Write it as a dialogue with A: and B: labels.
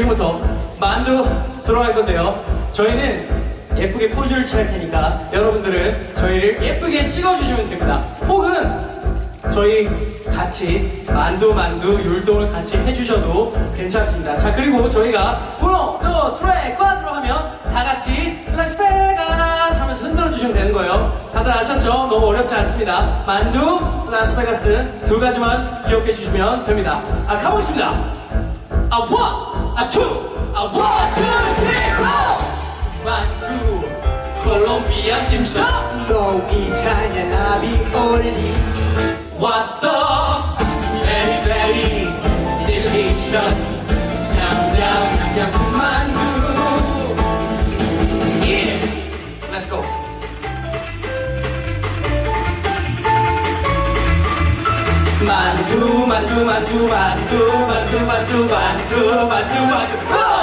A: 지금부터 만두 들어갈 건데요. 저희는 예쁘게 포즈를 취할 테니까 여러분들은 저희를 예쁘게 찍어주시면 됩니다. 혹은 저희 같이 만두 만두 율동을 같이 해주셔도 괜찮습니다. 자 그리고 저희가 우노 두 스트레 꽈트로 하면 다 같이 라스베가스 하면서 흔들어 주시면 되는 거예요. 다들 아셨죠? 너무 어렵지 않습니다. 만두 라스베가스 두 가지만 기억해 주시면 됩니다. 아 가보겠습니다. 아 원, 아, 투, 아, 원, 투, 쓰리, 포! 만두, 콜롬비아 김치, 노, 이탈리아, 아비올리, 왔더 만두 만두 만두 만두 만두 만두 만두 만두 만두 만두